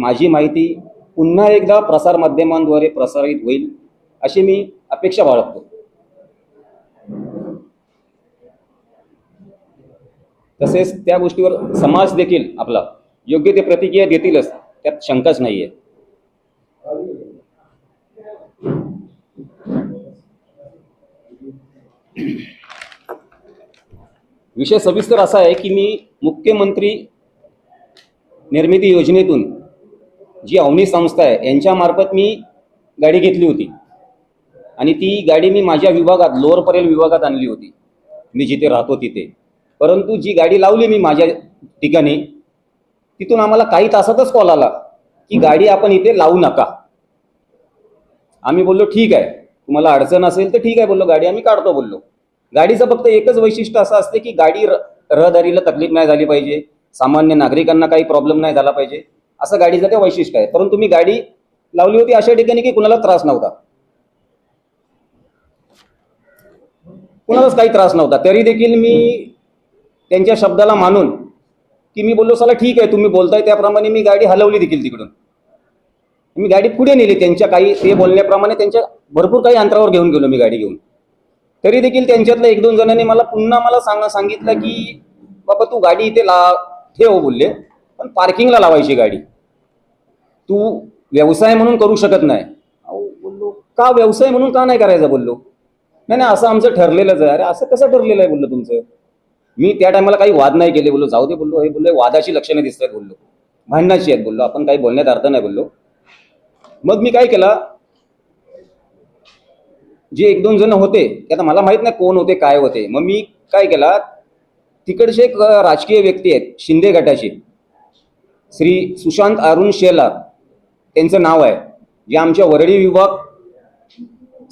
माझी माहिती पुन्हा एकदा प्रसारमाध्यमांद्वारे प्रसारित होईल अशी मी अपेक्षा बाळगतो. तसेच त्या गोष्टीवर समाज देखील आपला योग्य ते प्रतिक्रिया देतीलच त्यात शंकाच नाहीये. विषय सविस्तर असा आहे की मी मुख्यमंत्री निर्मिती योजनेतून जी अवनी संस्था आहे यांच्यामार्फत मी गाडी घेतली होती. आणि ती गाडी मी माझ्या विभागात लोअर परेल विभागात आणली होती. मी जिथे राहतो तिथे. परंतु जी गाडी लावली मी माझ्या ठिकाणी तिथून आम्हाला काही तासातच कॉल आला की गाडी आपण इथे लावू नका. आम्ही बोललो ठीक आहे. तुम्हाला अडचण असेल तर ठीक आहे बोललो गाडी आम्ही काढतो बोललो. गाडीचं फक्त एकच वैशिष्ट्य असं असते की गाडी र- रहदारीला तकलीफ नाही झाली पाहिजे. सामान्य नागरिकांना काही प्रॉब्लेम नाही झाला पाहिजे. असं गाडीचं ते वैशिष्ट्य आहे. परंतु मी गाडी लावली होती अशा ठिकाणी की कुणाला त्रास नव्हता? कुणालाच काही त्रास नव्हता. तरी देखील मी त्यांच्या शब्दाला मानून की मी बोललो चला ठीक आहे तुम्ही बोलताय. त्याप्रमाणे मी गाडी हलवली देखील तिकडून. मी गाडी पुढे नेली त्यांच्या काही ते बोलण्याप्रमाणे त्यांच्या भरपूर काही अंतरावर घेऊन गेलो मी गाडी घेऊन. तरी देखील त्यांच्यातल्या एक दोन जणांनी मला पुन्हा मला सांग सांगितलं की बाबा तू गाडी इथे ला ठेव बोलले. पण पार्किंगला लावायची गाडी. तू व्यवसाय म्हणून करू शकत नाही. अहो बोललो का व्यवसाय म्हणून का नाही करायचा बोललो? नाही नाही असं आमचं ठरलेलंच आहे. अरे असं कसं ठरलेलं आहे बोललो तुमचं? मी त्या टायमाला काही वाद नाही केले बोललो. जाऊ दे बोललो. हे बोललो वादाची लक्षणे दिसत आहेत बोललो. भांडणाची आहेत बोललो. आपण काही बोलण्यात अर्थ नाही बोललो. मग मी काय केला? जे एक दोन जण होते ते आता मला माहीत नाही कोण होते काय होते. मग मी काय केला? तिकडचे एक राजकीय व्यक्ती आहेत शिंदे गटाचे. श्री सुशांत अरुण शेलार. त्यांचं नाव आहे. जे आमच्या वरळी विभाग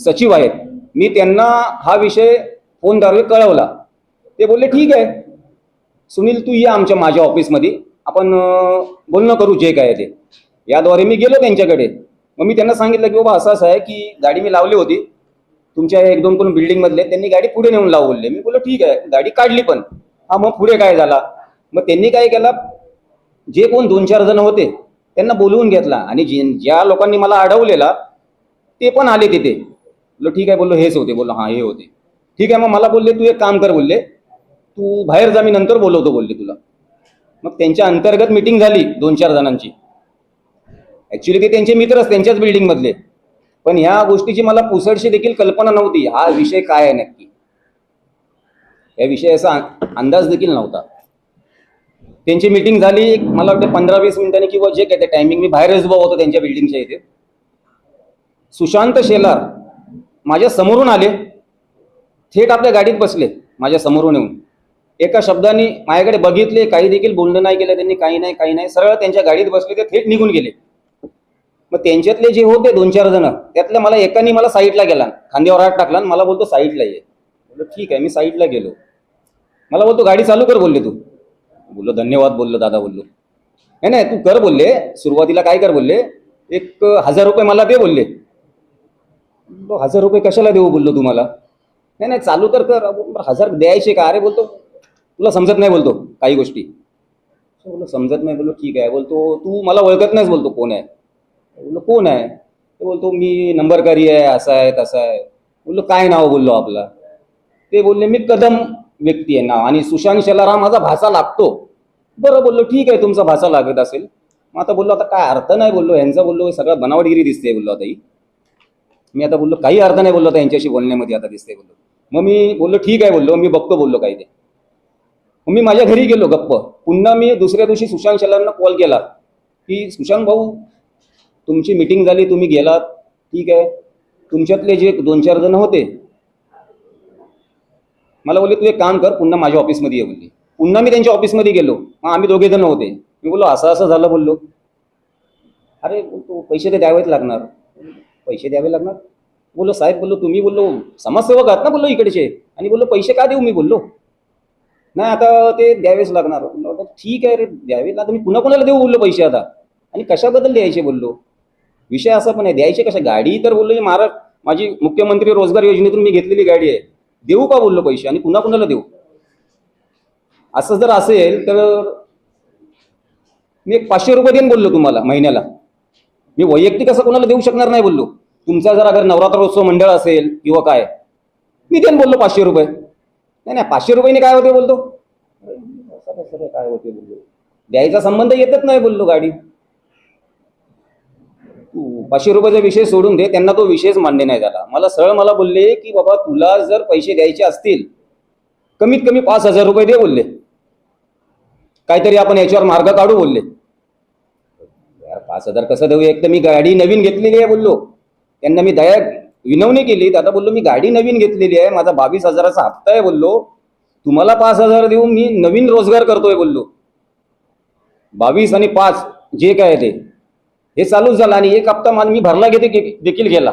सचिव आहेत. मी त्यांना हा विषय फोनद्वारे कळवला. ते बोलले ठीक आहे. सुनील तू ये आमच्या माझ्या ऑफिसमध्ये. आपण बोलणं करू जे काय आहे ते. याद्वारे मी गेलो त्यांच्याकडे. मग मी त्यांना सांगितलं की बाबा असं असं आहे की गाडी मी लावली होती. तुमच्या एक दोन कोण बिल्डिंगमधले त्यांनी गाडी पुढे नेऊन लावू बोलले मी बोललो ठीक आहे. गाडी काढली पण. हा मग पुढे काय झाला? मग त्यांनी काय केलं? जे कोण दोन चार जण होते त्यांना बोलवून घेतला. आणि जे ज्या लोकांनी मला अडवलेला ते पण आले तिथे. बोललो ठीक आहे. बोललो हेच होते. बोललो हां हे होते. ठीक आहे. मग मला बोलले तू एक काम कर बोलले. तू बाहेर जा मी नंतर बोलवतो बोलले तुला. मग त्यांच्या अंतर्गत मिटिंग झाली दोन चार जणांची. ॲक्च्युली ते त्यांचे मित्रच त्यांच्याच बिल्डिंगमधले पण ह्या गोष्टीची मला पुसडशी देखील कल्पना नव्हती. हा विषय काय आहे नक्की? या विषयाचा अंदाज देखील नव्हता. त्यांची मिटिंग झाली मला वाटतं पंधरा वीस मिनिटांनी किंवा जे काय ते टायमिंग मी बाहेरच उभा होतो त्यांच्या बिल्डिंगच्या इथे. सुशांत शेलार माझ्या समोरून आले. थेट आपल्या गाडीत बसले माझ्या समोरून येऊन. एका शब्दाने माझ्याकडे बघितले काही देखील बोलणं नाही केलं त्यांनी काही नाही काही नाही सरळ त्यांच्या गाडीत बसले ते थेट निघून गेले. मग त्यांच्यातले जे होते दोन चार जण त्यातल्या मला एकानी मला साईडला गेला. खांद्यावर हात टाकला आणि मला बोलतो साईडला ये. ठीक आहे मी साईडला गेलो. मला बोलतो गाडी चालू कर बोलले तू. बोललो धन्यवाद बोललो दादा बोललो. नाही नाही तू कर बोलले. सुरुवातीला काय कर बोलले? एक हजार रुपये मला दे बोलले. हजार रुपये कशाला देऊ बोललो तुम्हाला? नाही नाही चालू तर कर. हजार द्यायचे का? अरे बोलतो. तुला समजत नाही बोलतो काही गोष्टी. बोललो समजत नाही. बोललो ठीक आहे. बोलतो तू मला ओळखत नाहीस बोलतो कोण आहे? बोललो कोण आहे? ते बोलतो मी नंबरकारी आहे असा आहे तसा आहे. बोललो काय नाव बोललो आपला? ते बोलले मी कदम व्यक्ती आहे नाव. आणि सुशांत शेलारा माझा भाषा लागतो. बरं बोललो ठीक आहे तुमचा भाषा लागत असेल. मग आता बोललो आता काय अर्थ नाही बोललो यांचा बोललो सगळं बनावटगिरी दिसते बोललो आता ही. मी आता बोललो काही अर्थ नाही बोललो आता यांच्याशी बोलण्यामध्ये आता दिसते बोललो. मग मी बोललो ठीक आहे बोललो मी बघतो बोललो काही ते. मग मी माझ्या घरी गेलो गप्प. पुन्हा मी दुसऱ्या दिवशी सुशांत शेलारांना कॉल केला. की सुशांत भाऊ तुमची मिटिंग झाली तुम्ही गेलात. ठीक आहे. तुमच्यातले जे दोन चार जण होते मला बोलले तू एक काम कर पुन्हा माझ्या ऑफिसमध्ये ये बोलली पुन्हा मी त्यांच्या ऑफिसमध्ये गेलो. मग आम्ही दोघे जण होते. मी बोललो असं असं झालं बोललो. अरे बोलतो पैसे ते द्यावेच लागणार. पैसे द्यावे लागणार? बोललो साहेब बोललो तुम्ही बोललो समाजसेवक आहात ना बोललो इकडचे. आणि बोललो पैसे का देऊ? मी बोललो. नाही आता ते द्यावेच लागणार. बोललो, ठीक आहे रे द्यावे लागणार. मी पुन्हा कोणाला देऊ बोललो पैसे आता? आणि कशाबद्दल द्यायचे बोललो? विषय असा पण आहे द्यायचे कशा गाडी तर बोललो ही महाराष्ट्र माझी मुख्यमंत्री रोजगार योजनेतून मी घेतलेली गाडी आहे. देऊ का बोललो पैसे? आणि पुन्हा कुणाला देऊ? असं जर असेल तर मी एक पाचशे रुपये देईन बोललो तुम्हाला महिन्याला. मी वैयक्तिक असं कोणाला देऊ शकणार नाही बोललो. तुमचा जर अगर नवरात्रोत्सव मंडळ असेल किंवा काय मी देईन बोललो पाचशे रुपये. नाही नाही पाचशे रुपयाने काय होते बोलतो? काय होते बोललो? द्यायचा संबंध येतच नाही बोललो गाडी. पाचशे रुपयाचा विषय सोडून दे त्यांना तो विषयच मान्य नाही झाला. मला सरळ मला बोलले की बाबा तुला जर पैसे द्यायचे असतील कमीत कमी पाच हजार रुपये दे बोलले. काहीतरी आपण याच्यावर मार्ग काढू बोलले. यार पाच हजार कसं देऊ? एक तर मी गाडी नवीन घेतलेली आहे बोललो. त्यांना मी दया विनवणी केली. दादा आता बोललो मी गाडी नवीन घेतलेली आहे माझा बावीस हजाराचा हप्ता आहे बोललो. तुम्हाला पाच हजार देऊन मी नवीन रोजगार करतोय बोललो. बावीस आणि पाच जे काय आहे ते. हे चालूच झालं आणि एक हप्ता मान मी भरला घेते देखील गेला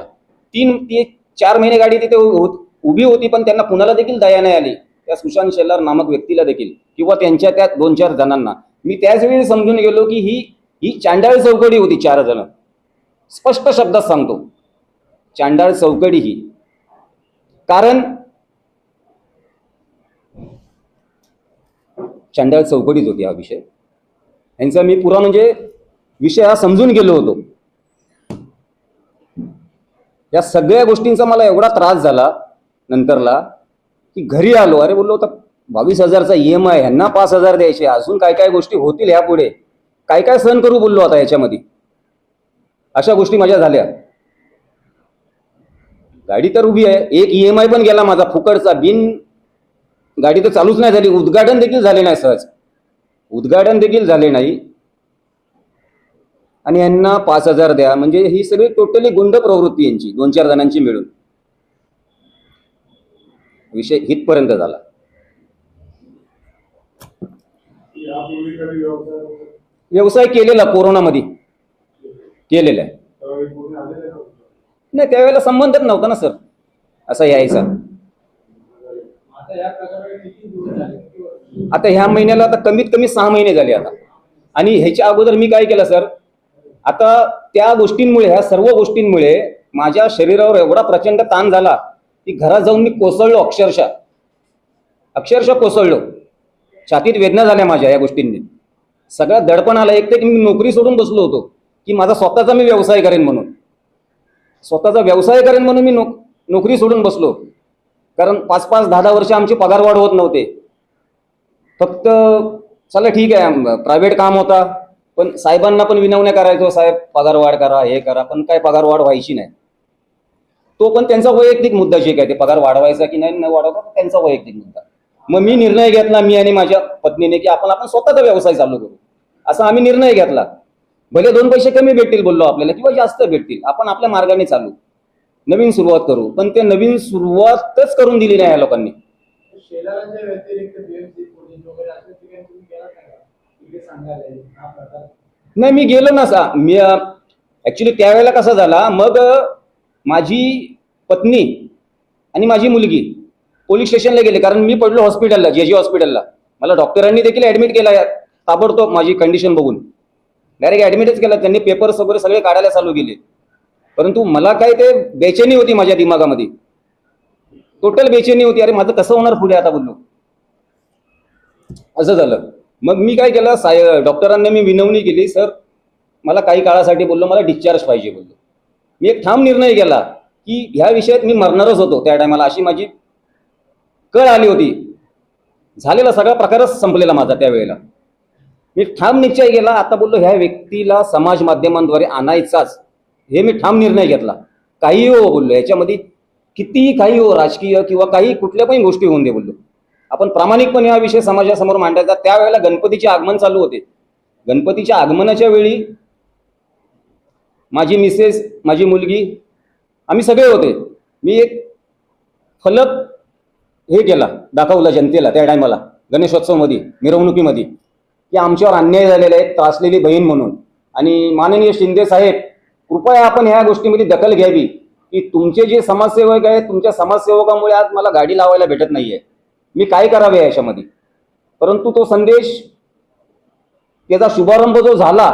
तीन ते चार महिने गाडी तिथे उभी होती पण त्यांना कुणाला देखील दया नाही आली. त्या सुशांत शेलार नामक व्यक्तीला देखील किंवा त्यांच्या त्या दोन चार जणांना. मी त्याच वेळी समजून गेलो की ही ही चांडाळ चौकडी होती चार जण. स्पष्ट शब्दात सांगतो. चांडाळ चौकडी ही. कारण चांडाळ चौकडीच होती हा विषय. यांचा मी पुरा म्हणजे विषय हा समजून गेलो होतो. या सगळ्या गोष्टींचा मला एवढा त्रास झाला नंतरला की घरी आलो. अरे बोललो तर बावीस हजारचा ई एम आय ह्यांना पाच हजार द्यायचे अजून काय काय गोष्टी होतील ह्यापुढे? काय काय सहन करू बोललो आता याच्यामध्ये? अशा गोष्टी माझ्या झाल्या. गाडी तर उभी आहे. एक ई एम आय पण गेला माझा फुकटचा. बिन गाडी तर चालूच नाही झाली. उद्घाटन देखील झाले नाही सहज. उद्घाटन देखील झाले नाही. आणि यांना पाच हजार द्या. म्हणजे ही सगळी टोटली गुंड प्रवृत्ती यांची दोन चार जणांची मिळून. विषय हितपर्यंत झाला. व्यवसाय केलेला कोरोनामध्ये. केलेला नाही त्यावेळेला संबंधच नव्हता ना सर. असा यायचा. आता ह्या महिन्याला आता कमीत कमी सहा महिने झाले आता. आणि ह्याच्या अगोदर मी काय केलं सर? आता त्या गोष्टींमुळे ह्या सर्व गोष्टींमुळे माझ्या शरीरावर एवढा प्रचंड ताण झाला की घरात जाऊन मी कोसळलो अक्षरशः. अक्षरशः कोसळलो. छातीत वेदना झाल्या माझ्या या गोष्टींनी. सगळ्यात दडपण आलं एक तर मी नोकरी सोडून बसलो होतो की माझा स्वतःचा मी व्यवसाय करेन म्हणून. स्वतःचा व्यवसाय करेन म्हणून मी नोक नोकरी सोडून बसलो. कारण पाच पाच दहा दहा वर्ष आमची पगार वाढ होत नव्हते. फक्त चला ठीक आहे प्रायव्हेट काम होता. पण साहेबांना पण विनवण्या करायचो साहेब पगारवाढ करा हे करा. पण काय पगारवाढ व्हायची नाही. तो पण त्यांचा वैयक्तिक मुद्दा जे काय ते पगार वाढवायचा की नाही न वाढवायचा त्यांचा वैयक्तिक मुद्दा. मग मी निर्णय घेतला मी आणि माझ्या पत्नीने की आपण आपण स्वतःचा व्यवसाय चालू करू. असा आम्ही निर्णय घेतला. भले दोन पैसे कमी भेटतील बोललो आपल्याला किंवा जास्त भेटतील आपण आपल्या मार्गाने चालू. नवीन सुरुवात करू. पण ते नवीन सुरुवातच करून दिली नाही या लोकांनी. नाही मी गेलो ना सा मी ऍक्च्युली त्यावेळेला कसा झाला मग माझी पत्नी आणि माझी मुलगी पोलीस स्टेशनला गेले कारण मी पडलो हॉस्पिटलला जे जी हॉस्पिटलला. मला डॉक्टरांनी देखील ऍडमिट केला ताबडतोब माझी कंडिशन बघून. डायरेक्ट ऍडमिटच केलं त्यांनी पेपर्स वगैरे सगळे काढायला चालू केले. परंतु मला काय ते बेचैनी होती माझ्या दिमागामध्ये. टोटल बेचैनी होती अरे माझं कसं होणार पुढे आता बोललो. असं झालं. मग मी काय केलं साय डॉक्टरांना मी विनवणी केली सर मला काही काळासाठी बोललो मला डिस्चार्ज पाहिजे बोललो. मी एक ठाम निर्णय केला की ह्या विषयात मी मरणारच होतो त्या टायमाला अशी माझी कळ आली होती. झालेला सगळा प्रकारच संपलेला माझा त्यावेळेला मी ठाम निश्चय केला आता बोललो ह्या व्यक्तीला समाज माध्यमांद्वारे आणायचाच. हे मी ठाम निर्णय घेतला. काही हो बोललो याच्यामध्ये कितीही काही हो राजकीय किंवा काही कुठल्या पण गोष्टी होऊन दे बोललो. आपण प्रामाणिकपणे हा विषय समाजासमोर मांडायचा. त्यावेळेला गणपतीचे आगमन चालू होते. गणपतीच्या आगमनाच्या वेळी माझी मिसेस माझी मुलगी आम्ही सगळे होते. मी एक फलक हे केला दाखवला जनतेला त्या टायमाला गणेशोत्सवमध्ये मिरवणुकीमध्ये की आमच्यावर अन्याय झालेला आहे त्रासलेली बहीण म्हणून. आणि माननीय शिंदे साहेब कृपया आपण ह्या गोष्टीमध्ये दखल घ्यावी की तुमचे जे समाजसेवक आहेत तुमच्या समाजसेवकामुळे आज मला गाडी लावायला भेटत नाहीये. मी काय करावे याच्यामध्ये? परंतु तो संदेश त्याचा शुभारंभ जो झाला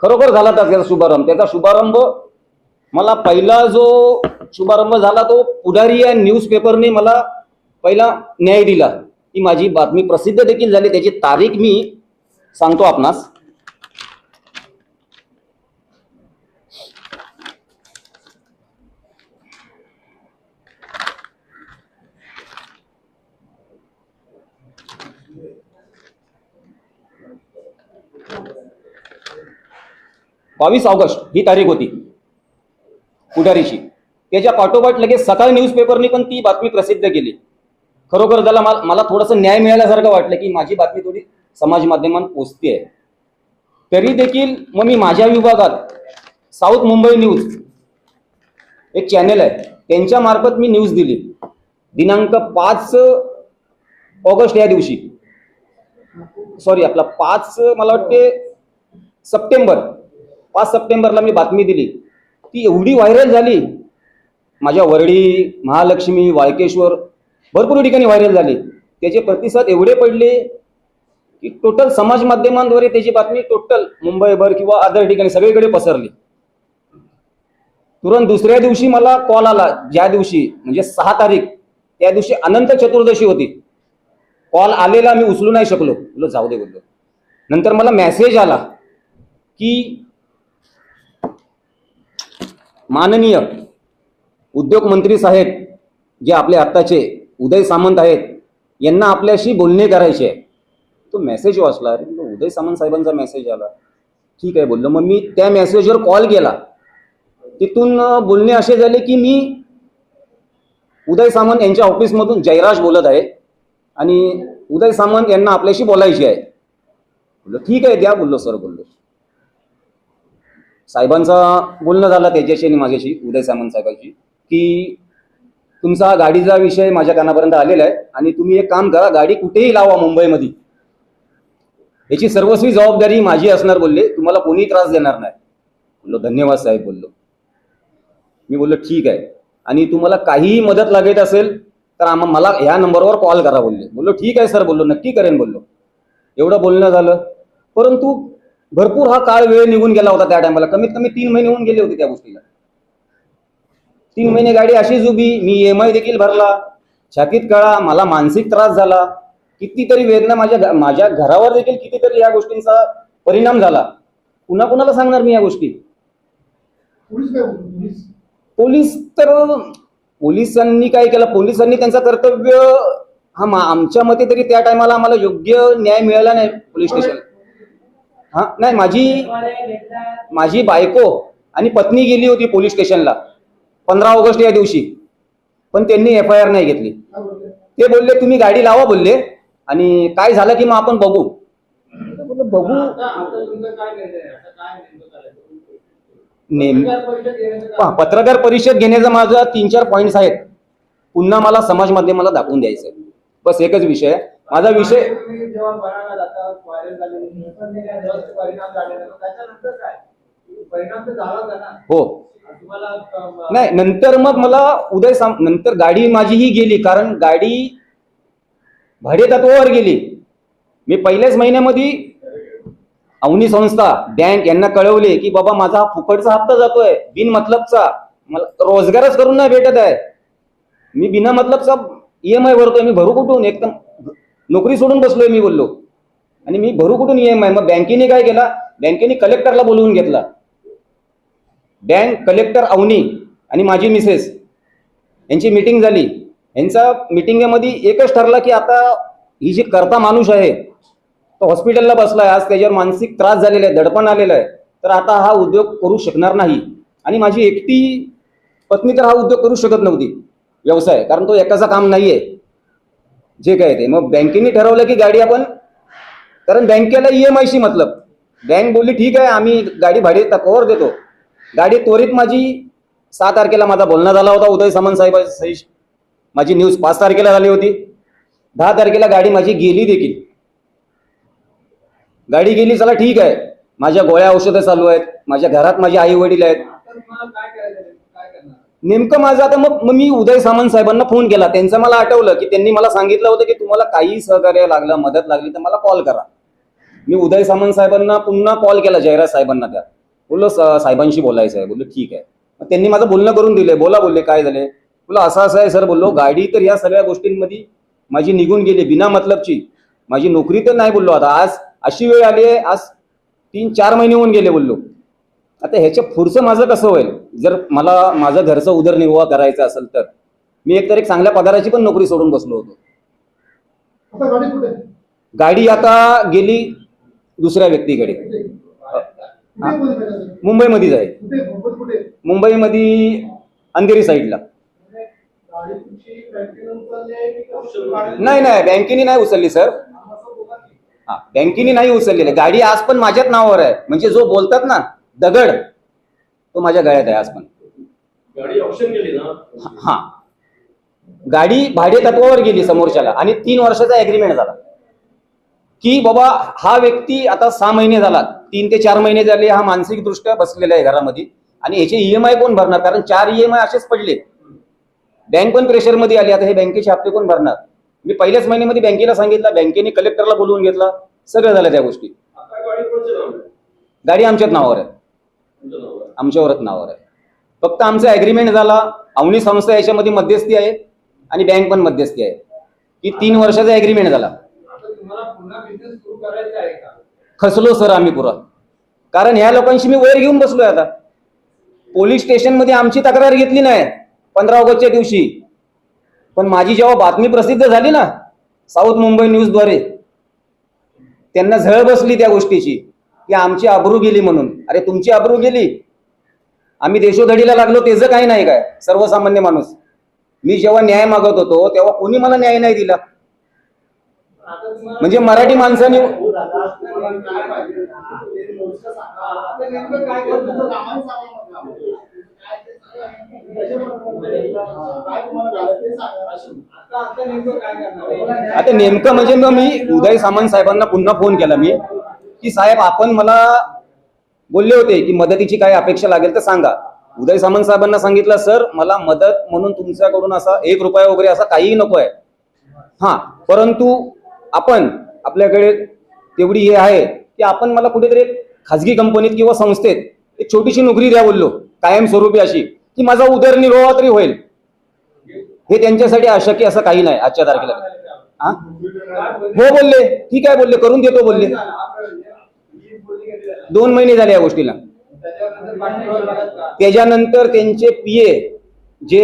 खरोखर झाला त्याचा शुभारंभ. त्याचा शुभारंभ मला पहिला जो शुभारंभ झाला तो पुढारी या न्यूजपेपरने मला पहिला न्याय दिला. ती माझी बातमी प्रसिद्ध देखील झाली. त्याची तारीख मी सांगतो आपणास. बावीस ऑगस्ट ही तारीख होती. पुढारीची त्याच्या पाठोपाठ लगेच सकाळी न्यूजपेपरनी पण ती बातमी प्रसिद्ध केली. खरोखर त्याला मला मला थोडंसं न्याय मिळाल्यासारखं वाटलं की माझी बातमी थोडी समाज माध्यमात पोचते आहे. तरी देखील मग मी माझ्या विभागात साऊथ मुंबई न्यूज एक चॅनेल आहे. त्यांच्या मार्फत मी न्यूज दिली. दिनांक पाच ऑगस्ट या दिवशी. सॉरी आपला पाच मला वाटते सप्टेंबर. पाच सप्टेंबरला मी बातमी दिली. ती एवढी व्हायरल झाली. माझ्या वरळी महालक्ष्मी वाळकेश्वर भरपूर ठिकाणी व्हायरल झाली. त्याचे प्रतिसाद एवढे पडले की टोटल समाज माध्यमांद्वारे त्याची बातमी टोटल मुंबईभर किंवा अदर ठिकाणी सगळीकडे पसरली. तुरंत दुसऱ्या दिवशी मला कॉल आला. ज्या दिवशी म्हणजे सहा तारीख त्या दिवशी अनंत चतुर्दशी होती. कॉल आलेला मी उचलू नाही शकलो. बोलो जाऊ दे बोललो नंतर मला मेसेज आला की माननीय उद्योग मंत्री साहेब जे आपले आत्ताचे उदय सामंत आहेत यांना आपल्याशी बोलणे करायचे आहे. तो मेसेज वाचला अरे उदय सामंत साहेबांचा मेसेज आला. ठीक आहे बोललो. मग मी त्या मेसेजवर कॉल केला. तिथून बोलणे असे झाले की मी उदय सामंत यांच्या ऑफिसमधून जयराज बोलत आहे आणि उदय सामंत यांना आपल्याशी बोलायचे आहे. बोललो ठीक आहे द्या बोललो सर बोललो. साहेबांचा बोलणं झालं त्याच्याशी आणि माझ्याशी उदय सामंत साहेबांशी की तुमचा हा गाडीचा विषय माझ्या कानापर्यंत आलेला आहे आणि तुम्ही एक काम करा गाडी कुठेही लावा मुंबईमध्ये. याची सर्वस्वी जबाबदारी माझी असणार बोलले तुम्हाला कोणी त्रास देणार नाही. बोललो धन्यवाद साहेब बोललो. मी बोललो ठीक आहे. आणि तुम्हाला काहीही मदत लागत असेल तर आम्हा मला ह्या नंबरवर कॉल करा बोलले. बोललो ठीक आहे सर बोललो नक्की करेन बोललो. एवढं बोलणं झालं. परंतु भरपूर हा काळ वेळ निघून गेला होता त्या टायमाला कमीत कमी तीन महिने होऊन गेले होते त्या गोष्टीला. तीन महिने गाडी अशीच उभी मी एम आय देखील भरला. छातीत कळा मला मानसिक त्रास झाला. कितीतरी वेदना माझ्या माझ्या घरावर देखील कितीतरी या गोष्टींचा परिणाम झाला. पुन्हा कुणाला सांगणार मी या गोष्टी? पोलीस तर पोलिसांनी काय केलं? पोलिसांनी त्यांचं कर्तव्य हा आमच्या मते तरी त्या टायमाला आम्हाला योग्य न्याय मिळाला नाही पोलीस स्टेशन हा नाही माझी माझी बायको आणि पत्नी गेली होती पोलीस स्टेशनला पंधरा ऑगस्ट या दिवशी. पण त्यांनी एफ आय आर नाही घेतली. ते बोलले तुम्ही गाडी लावा बोलले. आणि काय झालं की मग आपण बघू. बघू. नेम पत्रकार परिषद घेण्याचं घेण्याचा माझा तीन चार पॉईंट्स आहेत. पुन्हा मला समाज माध्यमाला दाखवून द्यायचं बस एकच विषय आहे. माझा विषय हो. नाही नंतर मग मला उदय सांग नंतर गाडी माझी ही गेली कारण गाडी भाडेतत्वावर गेली. मी पहिल्याच महिन्यामध्ये अवनी संस्था बँक यांना कळवले की बाबा माझा हा फुकटचा हप्ता जातोय बिन मतलबचा. मला रोजगारच करून नाही भेटत आहे. मी बिना मतलबचा ई एम आय भरतोय मी भरू कुठून? एकदम नोकरी सोडून बसलोय मी बोललो. आणि मी भरू कुठून ईएमआय मग बँकेने काय केला? बँकेने कलेक्टरला बोलवून घेतला. बँक कलेक्टर अवनी आणि माझी मिसेस यांची मीटिंग झाली. यांचा मिटिंगमध्ये एकच ठरला की आता ही जी करता माणूस आहे तो हॉस्पिटलला बसलाय. आज त्याच्यावर मानसिक त्रास झालेला आहे दडपण आलेलं आहे. तर आता हा उद्योग करू शकणार नाही. आणि माझी एकटी पत्नी तर हा उद्योग करू शकत नव्हती. व्यवसाय. कारण तो एकाचं काम नाही आहे जे काय ते. मग बँकेने ठरवलं की गाडी आपण कारण बँकेला ई एम आयशी मतलब. बँक बोलली ठीक आहे आम्ही गाडी भाडे तकवर देतो. गाडी त्वरित माझी सहा तारखेला माझा बोलणं झाला होता उदय सामंत साहेब सही माझी न्यूज पाच तारखेला झाली होती. दहा तारखेला गाडी माझी गेली देखील. गाडी गेली चला ठीक आहे. माझ्या गोळ्या औषधं चालू आहेत. माझ्या घरात माझे आई वडील आहेत आता तुम्हाला काय करायचं नेमकं? माझं आता मग मग मी उदय सामंत साहेबांना फोन केला. त्यांचं मला आठवलं की त्यांनी मला सांगितलं होतं की तुम्हाला काही सहकार्य लागलं मदत लागली तर मला कॉल करा. मी उदय सामंत साहेबांना पुन्हा कॉल केला जयराज साहेबांना त्या. बोललो साहेबांशी बोलायचं आहे. बोललो ठीक आहे. मग त्यांनी माझं बोलणं करून दिले. बोला बोलले काय झाले? बोला असं असं आहे सर. बोललो गाडी तर या सगळ्या गोष्टींमध्ये माझी निघून गेली बिना मतलबची. माझी नोकरी तर नाही बोललो आता. आज अशी वेळ आली आहे आज तीन चार महिने होऊन गेले बोललो. आता ह्याच्या पुढचं माझं कसं होईल? जर मला माझं घरचं उदरनिर्वाह करायचा असेल तर. मी एकतर एक चांगल्या पगाराची पण नोकरी सोडून बसलो होतो. गाडी आता गेली दुसऱ्या व्यक्तीकडे? मुंबईमध्येच आहे. मुंबईमध्ये अंधेरी साईडला. नाही नाही बँकेने नाही उचलली सर. हा बँकेने नाही उचललेली. गाडी आज पण माझ्याच नावावर आहे. म्हणजे जो बोलतात ना दगड तो माझ्या गळ्यात आहे आज पण. गाडी ऑप्शन गेली ना? हा. गाडी भाडे तत्वावर गेली समोरच्याला आणि तीन वर्षाचा अग्रीमेंट झाला. की बाबा हा व्यक्ती आता सहा महिने झाला तीन ते चार महिने झाले हा मानसिक दृष्ट्या बसलेला आहे घरामध्ये. आणि याचे ईएमआय कोण भरणार? कारण चार ईएमआय असेच पडले. बँक पण प्रेशरमध्ये आली. आता हे बँकेचे हप्ते कोण भरणार? मी पहिल्याच महिन्यामध्ये बँकेला सांगितलं. बँकेने कलेक्टरला बोलवून घेतला. सगळं झालं त्या गोष्टी. गाडी आमच्याच नावावर आहे. आमच्यावरच नावावर? आहे. फक्त आमचा ऍग्रीमेंट झाला अवनी संस्था याच्यामध्ये मध्यस्थी आहे आणि बँक पण मध्यस्थी आहे. की तीन वर्षाचा ऍग्रीमेंट झाला. खचलो सर आम्ही पुरा. कारण ह्या लोकांशी मी वर घेऊन बसलोय आता. पोलीस स्टेशनमध्ये आमची तक्रार घेतली नाही पंधरा ऑगस्टच्या दिवशी. पण माझी जेव्हा बातमी प्रसिद्ध झाली ना साऊथ मुंबई न्यूजद्वारे त्यांना झळ बसली त्या गोष्टीची. की आमची आबरू गेली म्हणून. अरे तुमची आबरू गेली. आम्ही देशोधडीला लागलो त्याचं काही नाही काय? सर्वसामान्य माणूस. मी जेव्हा न्याय मागत होतो तेव्हा कोणी मला न्याय नाही दिला. म्हणजे मराठी माणसाने आता नेमकं आता नेमकं म्हणजे मग मी उदय सामंत साहेबांना पुन्हा फोन केला मी. की साहेब आपण मला बोलले होते की मदतीची काय अपेक्षा लागेल तर सांगा. उदय सामंत साहेबांना सांगितलं सर मला मदत म्हणून तुमच्याकडून असा एक रुपया वगैरे असा काहीही नको आहे. हा परंतु आपण आपल्याकडे तेवढी हे आहे की आपण मला कुठेतरी खाजगी कंपनीत किंवा संस्थेत एक छोटीशी नोकरी द्या बोललो कायमस्वरूपी अशी की माझा उदरनिर्वाह तरी होईल. हे त्यांच्यासाठी अशक्य असं काही नाही आजच्या तारखेला. हा? हो बोलले ठीक आहे बोलले करून देतो बोलले. दोन महिने झाले या गोष्टीला. त्याच्यानंतर त्यांचे पीए जे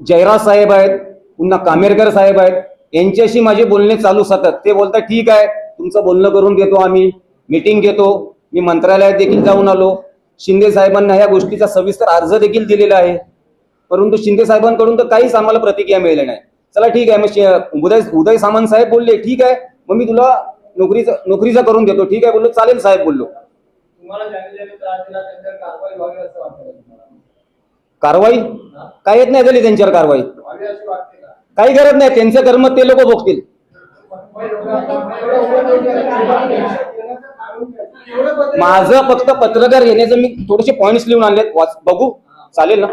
जयराज साहेब आहेत पुन्हा कामेरकर साहेब आहेत यांच्याशी माझे बोलणे चालू सतत. ते बोलतात ठीक आहे तुमचं बोलणं करून घेतो आम्ही. मीटिंग घेतो. मी मंत्रालयात देखील जाऊन आलो. शिंदे साहेबांना ह्या गोष्टीचा सविस्तर अर्ज देखील दिलेला आहे. परंतु शिंदे साहेबांकडून तर काहीच आम्हाला प्रतिक्रिया मिळाली नाही. चला ठीक आहे. मग उदय उदय सामंत साहेब बोलले ठीक आहे. मग मी तुला नोकरीचा नोकरीचा करून देतो. ठीक आहे बोललो चालेल साहेब बोललो. कारवाई काय येत नाही झाली त्यांच्यावर कारवाई? काही गरज नाही त्यांचं कर्म ते लोक भोगतील. माझं फक्त पत्रकार येण्याचं मी थोडेसे पॉइंट्स लिहून आणले बघू. चालेल ना?